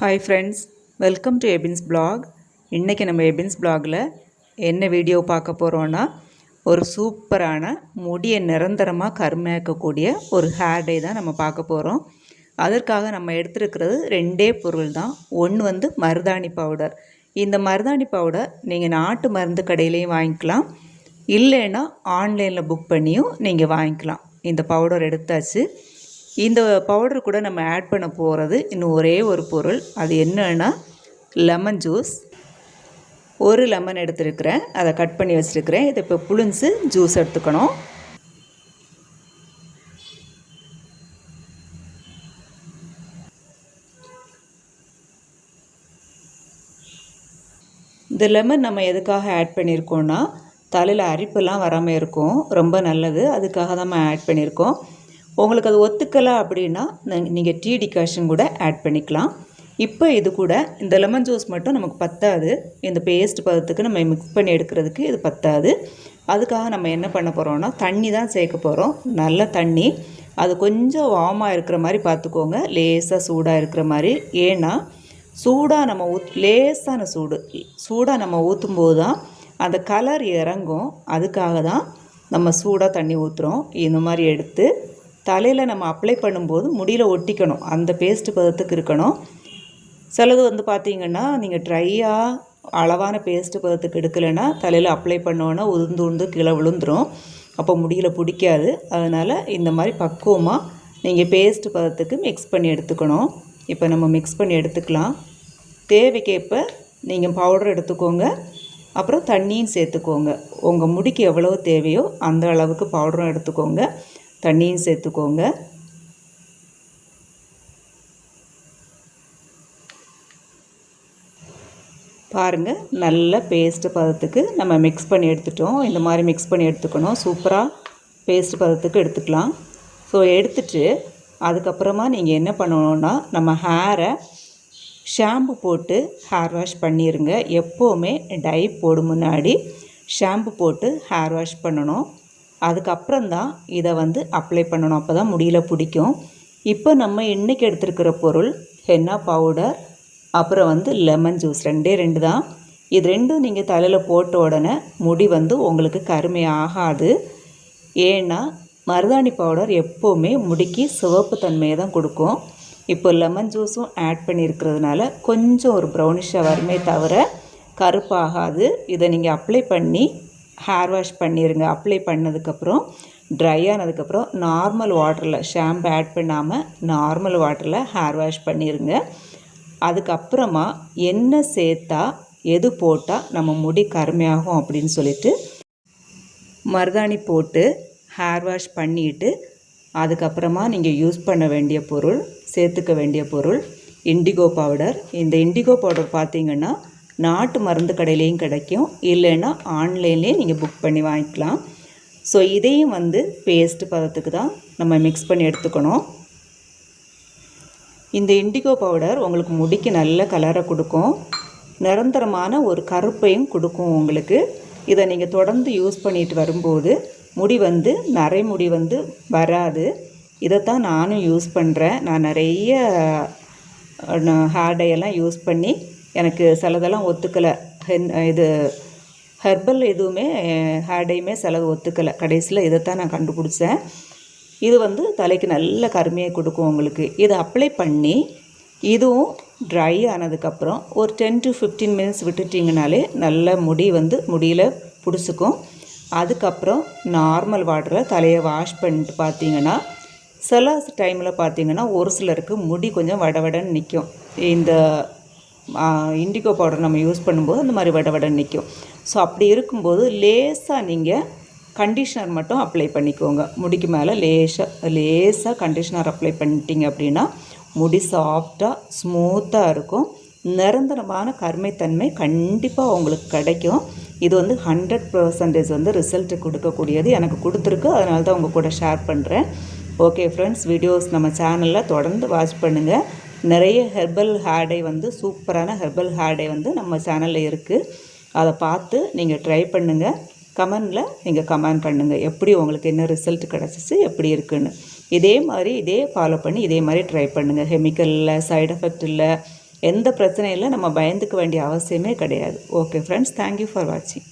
Hi friends welcome to Ebin's blog இன்றைக்கி நம்ம எபின்ஸ் பிளாகில் என்ன வீடியோ பார்க்க போகிறோன்னா ஒரு சூப்பரான முடியை நிரந்தரமாக கருமையாக்கக்கூடிய ஒரு ஹேர் டே தான் நம்ம பார்க்க போகிறோம் அதற்காக நம்ம எடுத்துருக்கிறது ரெண்டே பொருள் தான். ஒன்று வந்து மருதாணி பவுடர் இந்த மருதாணி பவுடர் நீங்கள் நாட்டு மருந்து கடையிலையும் வாங்கிக்கலாம். இல்லைன்னா ஆன்லைனில் புக் பண்ணியும் நீங்கள் வாங்கிக்கலாம். இந்த பவுடர் எடுத்தாச்சு. இந்த பவுடர் கூட நம்ம ஆட் பண்ண போகிறது இன்னும் ஒரே ஒரு பொருள். அது என்னன்னா லெமன் ஜூஸ் ஒரு லெமன் எடுத்துருக்கிறேன். அதை கட் பண்ணி வச்சுருக்கிறேன். இதை இப்போ புளிஞ்சு ஜூஸ் எடுத்துக்கணும். இந்த லெமன் நம்ம எதுக்காக ஆட் பண்ணியிருக்கோன்னா தலையில் அரிப்பெல்லாம் வராமல் இருக்கும். ரொம்ப நல்லது. அதுக்காக தான் நம்ம ஆட் பண்ணியிருக்கோம் உங்களுக்கு அது ஒத்துக்கலை அப்படின்னா நீங்கள் டீ டிகாஷன் கூட ஆட் பண்ணிக்கலாம். இப்போ இது கூட இந்த லெமன் ஜூஸ் மட்டும் நமக்கு பத்தாது. இந்த பேஸ்ட் பதத்துக்கு நம்ம மிக்ஸ் பண்ணி எடுக்கிறதுக்கு இது பத்தாது. அதுக்காக நம்ம என்ன பண்ண போகிறோம்னா தண்ணி தான் சேர்க்க போகிறோம் நல்ல தண்ணி. அது கொஞ்சம் வார்மாக இருக்கிற மாதிரி பார்த்துக்கோங்க. லேசாக சூடாக இருக்கிற மாதிரி. ஏன்னா சூடாக நம்ம ஊத் லேசான சூடு சூடாக நம்ம ஊற்றும்போது தான் அந்த கலர் இறங்கும். அதுக்காக தான் நம்ம சூடாக தண்ணி ஊற்றுறோம் இந்த மாதிரி எடுத்து தலையில் நம்ம அப்ளை பண்ணும்போது முடியில் ஒட்டிக்கணும். அந்த பேஸ்ட் பதத்துக்கு இருக்கணும். சிலது வந்து பார்த்திங்கன்னா நீங்கள் ட்ரையாக அளவான பேஸ்ட்டு பதத்துக்கு எடுக்கலைன்னா தலையில் அப்ளை பண்ணோன்னா உருந்து உருந்து கீழே விழுந்துடும் அப்போ முடியில் பிடிக்காது. அதனால் இந்த மாதிரி பக்குவமாக நீங்கள் பேஸ்ட்டு பதத்துக்கு மிக்ஸ் பண்ணி எடுத்துக்கணும். இப்போ நம்ம மிக்ஸ் பண்ணி எடுத்துக்கலாம். தேவைக்கேற்ப நீங்கள் பவுடர் எடுத்துக்கோங்க. அப்புறம் தண்ணியும் சேர்த்துக்கோங்க. உங்கள் முடிக்கு எவ்வளோ தேவையோ அந்த அளவுக்கு பவுடரும் எடுத்துக்கோங்க. தண்ணியும் சேர்த்துக்கோங்க. பாருங்கள் நல்ல பேஸ்ட்டு பதத்துக்கு நம்ம மிக்ஸ் பண்ணி எடுத்துட்டோம். இந்த மாதிரி மிக்ஸ் பண்ணி எடுத்துக்கணும். சூப்பராக பேஸ்ட் பதத்துக்கு எடுத்துக்கலாம். ஸோ எடுத்துட்டு அதுக்கப்புறமா நீங்கள் என்ன பண்ணணுன்னா நம்ம ஹேரை ஷாம்பு போட்டு ஹேர் வாஷ் பண்ணிடுங்க எப்போவுமே டை போடும் முன்னாடி ஷாம்பு போட்டு ஹேர் வாஷ் பண்ணணும். அதுக்கப்புறம்தான் இதை வந்து அப்ளை பண்ணணும். அப்போ தான் முடியல பிடிக்கும். இப்போ நம்ம இன்றைக்கி எடுத்துருக்கிற பொருள் ஹென்னா பவுடர் அப்புறம் வந்து லெமன் ஜூஸ் ரெண்டே ரெண்டு தான் இது ரெண்டும் நீங்கள் தலையில் போட்ட உடனே முடி வந்து உங்களுக்கு கருமை ஆகாது. ஏன்னா மருதாணி பவுடர் எப்போவுமே முடிக்கு சிவப்பு தன்மையை தான் கொடுக்கும். இப்போ லெமன் ஜூஸும் ஆட் பண்ணியிருக்கிறதுனால கொஞ்சம் ஒரு ப்ரௌனிஷாக வருமே தவிர கருப்பாகாது இதை நீங்கள் அப்ளை பண்ணி ஹேர் வாஷ் பண்ணிடுங்க அப்ளை பண்ணதுக்கப்புறம் ட்ரை ஆனதுக்கப்புறம் நார்மல் வாட்டரில் ஷாம்பு ஆட் பண்ணாமல் நார்மல் வாட்டரில் ஹேர் வாஷ் பண்ணிடுங்க அதுக்கப்புறமா என்ன சேர்த்தா எது போட்டால் நம்ம முடி கருமையாகும் அப்படின்னு சொல்லிட்டு மருதாணி போட்டு ஹேர் வாஷ் பண்ணிவிட்டு அதுக்கப்புறமா நீங்கள் யூஸ் பண்ண வேண்டிய பொருள் சேர்த்துக்க வேண்டிய பொருள் இண்டிகோ பவுடர் இந்த இண்டிகோ பவுடர் பார்த்திங்கன்னா நாட்டு மருந்து கடையிலையும் கிடைக்கும். இல்லைன்னா ஆன்லைன்லேயே நீங்கள் புக் பண்ணி வாங்கிக்கலாம். ஸோ இதையும் வந்து பேஸ்ட் பதத்துக்கு தான் நம்ம மிக்ஸ் பண்ணி எடுத்துக்கணும். இந்த இண்டிகோ பவுடர் உங்களுக்கு முடிக்கு நல்ல கலரை கொடுக்கும். நிரந்தரமான ஒரு கருப்பையும் கொடுக்கும் உங்களுக்கு. இதை நீங்கள் தொடர்ந்து யூஸ் பண்ணிட்டு வரும்போது முடி வந்து நிறைய முடி வந்து வராது. இதைத்தான் நானும் யூஸ் பண்ணுறேன் நான் நிறைய ஹேர் டையெல்லாம் யூஸ் பண்ணி எனக்கு சிலதெல்லாம் ஒத்துக்கலை. ஹென் இது ஹெர்பல் எதுவுமே ஹேர் சிலது ஒத்துக்கலை. கடைசியில் இதைத்தான் நான் கண்டுபிடிச்சேன். இது வந்து தலைக்கு நல்ல கருமையை கொடுக்கும் உங்களுக்கு. இதை அப்ளை பண்ணி இதுவும் ட்ரை ஆனதுக்கப்புறம் ஒரு டென் டு ஃபிஃப்டீன் மினிட்ஸ் விட்டுட்டிங்கனாலே நல்ல முடி வந்து முடியில் பிடிச்சிக்கும். அதுக்கப்புறம் நார்மல் வாட்டரில் தலையை வாஷ் பண்ணிட்டு பார்த்தீங்கன்னா சில டைமில் பார்த்தீங்கன்னா ஒரு சிலருக்கு முடி கொஞ்சம் வடவடன்னு நிற்கும் இந்த இண்டிகோ பவுடர் நம்ம யூஸ் பண்ணும்போது அந்த மாதிரி வட வட நிற்கும் ஸோ அப்படி இருக்கும்போது லேசாக நீங்கள் கண்டிஷ்னர் மட்டும் அப்ளை பண்ணிக்கோங்க. முடிக்கு மேலே லேசாக லேசாக கண்டிஷ்னர் அப்ளை பண்ணிட்டீங்க அப்படின்னா முடி சாஃப்டாக ஸ்மூத்தாக இருக்கும். நிரந்தரமான கருமைத்தன்மை கண்டிப்பாக உங்களுக்கு கிடைக்கும். இது வந்து ஹண்ட்ரட் பர்சன்டேஜ் வந்து ரிசல்ட்டு கொடுக்கக்கூடியது. எனக்கு கொடுத்துருக்கு. அதனால தான் உங்கள் கூட ஷேர் பண்ணுறேன் ஓகே ஃப்ரெண்ட்ஸ் வீடியோஸ் நம்ம சேனலில் தொடர்ந்து வாட்ச் பண்ணுங்கள் நிறைய ஹெர்பல் ஹேர்டை வந்து சூப்பரான ஹெர்பல் ஹேர்டை வந்து நம்ம சேனலில் இருக்குது அதை பார்த்து நீங்கள் ட்ரை பண்ணுங்கள் கமெண்டில் நீங்கள் கமெண்ட் பண்ணுங்கள் எப்படி உங்களுக்கு என்ன ரிசல்ட் கிடச்சிச்சு எப்படி இருக்குன்னு. இதே மாதிரி இதே ஃபாலோ பண்ணி இதே மாதிரி ட்ரை பண்ணுங்கள் கெமிக்கல் இல்லை சைடு எஃபெக்ட் இல்லை எந்த பிரச்சனையும் இல்லை நம்ம பயந்துக்க வேண்டிய அவசியமே கிடையாது. ஓகே ஃப்ரெண்ட்ஸ் தேங்க்யூ ஃபார் வாட்சிங்